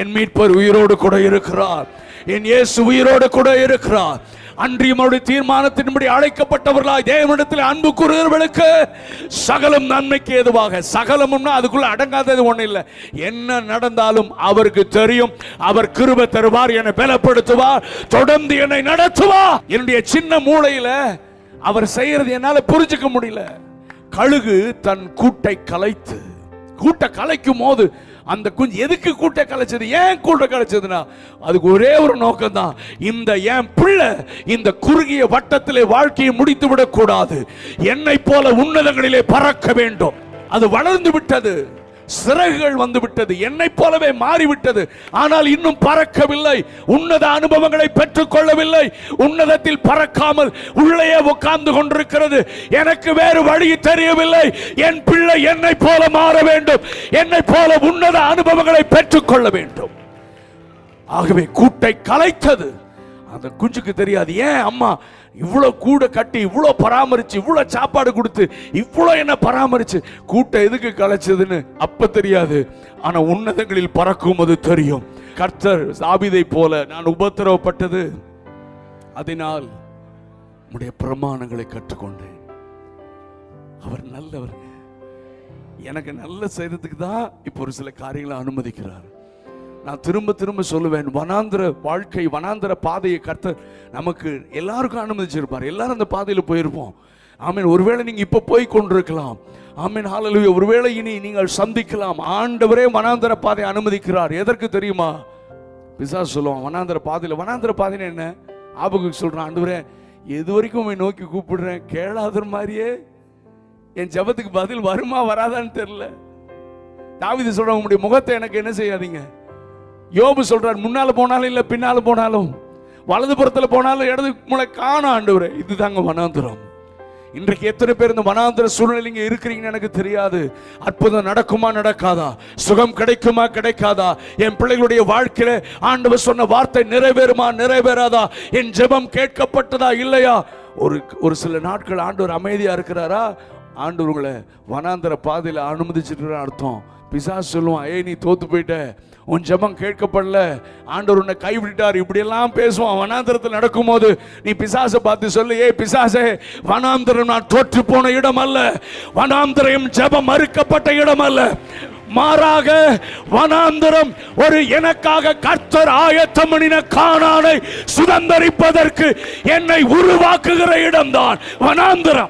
என் மீட்பர் உயிரோடு கூட இருக்கிறார். என் இயேசு உயிரோடு கூட இருக்கிறார். அன்றியும் அவருடைய தீர்மானத்தின்படி அழைக்கப்பட்டவர்களாய் தேவனிடத்தில் அன்பு கூறுகிறவர்களுக்கு சகலம் நன்மைக்கு ஏதுவாக சகலமும்னா அதுக்குள்ள அடங்காதது ஒன்றும் இல்லை. என்ன நடந்தாலும் அவருக்கு தெரியும். அவர் கிருப தருவார் என்னை பலப்படுத்துவார் தொடர்ந்து என்னை நடத்துவார். என்னுடைய சின்ன மூளையில அவர் செய்யறது என்னால புரிஞ்சுக்க முடியல. கழுகு தன் கூட்டை கலைத்து கூட்டை கலைக்கும் போது அந்த குஞ்சு எதுக்கு கூட்ட கலைச்சது? ஏன் கூட்ட கலைச்சதுன்னா அதுக்கு ஒரே ஒரு நோக்கம் தான் இந்த என் பிள்ளை இந்த குறுகிய வட்டத்திலே வாழ்க்கையை முடித்து விடக்கூடாது. என்னை போல உன்னதங்களிலே பறக்க வேண்டும். அது வளர்ந்து விட்டது. சிறகுகள் வந்துவிட்டது என்னை போலவே மாறிவிட்டது. ஆனால் இன்னும் பறக்கவில்லை. உன்னத அனுபவங்களை பெற்றுக் கொள்ளவில்லை உன்னதத்தில் பறக்காமல் உள்ளே உட்கார்ந்து கொண்டிருக்கிறது. எனக்கு வேறு வழி தெரியவில்லை. என் பிள்ளை என்னை போல மாற வேண்டும். என்னை போல உன்னத அனுபவங்களை பெற்றுக் கொள்ள வேண்டும். ஆகவே கூட்டை கலைத்தது. அந்த குஞ்சுக்கு தெரியாது. ஏன் அம்மா இவ்வளோ கூட கட்டி இவ்வளோ பராமரித்து இவ்வளோ சாப்பாடு கொடுத்து இவ்வளோ என்ன பராமரித்து கூட்டை எதுக்கு கலைச்சதுன்னு அப்போ தெரியாது. ஆனால் உன்னதங்களில் பறக்கும் அது தெரியும். கர்த்தர் சாபிதை போல நான் உபத்திரவப்பட்டது. அதனால் உடைய பிரமாணங்களை கற்றுக்கொண்டேன். அவர் நல்லவர். எனக்கு நல்ல செய்யறதுக்கு தான் இப்போ ஒரு சில காரியங்களை அனுமதிக்கிறார். நான் திரும்ப திரும்ப சொல்லுவேன். வனாந்திர வாழ்க்கை வனாந்திர பாதையை கர்த்தர் நமக்கு எல்லாருக்கும் அனுமதிச்சிருப்பார். எல்லாரும் அந்த பாதையில் போயிருப்போம். ஆமீன். ஒருவேளை நீங்கள் இப்போ போய் கொண்டிருக்கலாம். ஆமீன். ஹalleluya. ஒருவேளை இனி நீங்கள் சந்திக்கலாம். ஆண்டவரே வனாந்திர பாதை அனுமதிக்கிறார். எதற்கு தெரியுமா? பிசா சொல்லுவான் வனாந்திர பாதையில் வனாந்திர பாதைன்னு என்ன? ஆபகுக்கு சொல்கிறான் ஆண்டவரே எது வரைக்கும் உன் நோக்கி கூப்பிடுறேன்? கேளாதர் மாதிரியே. என் ஜெபத்துக்கு பதில் வருமா வராதான்னு தெரில தாவிது சொல்கிறேன் உங்களுடைய முகத்தை எனக்கு என்ன செய்யாதீங்க? யோபு சொல்றார் முன்னால போனாலும் இல்லை பின்னால போனாலும். வலது புறத்தில் போனாலும் இடது மூளை காண ஆண்டவரே. இதுதாங்க வனாந்திரம். இன்றைக்கு எத்தனை பேர் இந்த வனாந்திர சூழ்நிலைங்க இருக்கிறீங்கன்னு எனக்கு தெரியாது. அற்புதம் நடக்குமா நடக்காதா? சுகம் கிடைக்குமா கிடைக்காதா? என் பிள்ளைகளுடைய வாழ்க்கையில ஆண்டவர் சொன்ன வார்த்தை நிறைவேறுமா நிறைவேறாதா? என் ஜெபம் கேட்கப்பட்டதா இல்லையா? ஒரு ஒரு சில நாட்கள் ஆண்டவர் அமைதியா இருக்கிறாரா? ஆண்டு உங்களை வனாந்திர பாதையில் அனுமதிச்சிட்டு அர்த்தம். பிசா சொல்லுவான் ஏய் நீ தோத்து போயிட்ட. உன் ஜெபம் கேட்கப்படல. ஆண்டவர் உன்னை கைவிட்டார். இப்படியெல்லாம் பேசுவான். வனாந்திரத்தில் நடக்கும்போது நீ பிசாசை பார்த்து சொல்லு ஏய் பிசாசே வனாந்திரம் நான் தோற்று போன இடம் அல்ல. வனாந்திரம் ஜெபம் மறுக்கப்பட்ட இடம் அல்ல. மாறாக வனாந்திரம் ஒரு எனக்காக கர்த்தர் ஆயத்தமணின காணானை சுதந்தரிப்பதற்கு என்னை உருவாக்குகிற இடம்தான் வனாந்திரம்.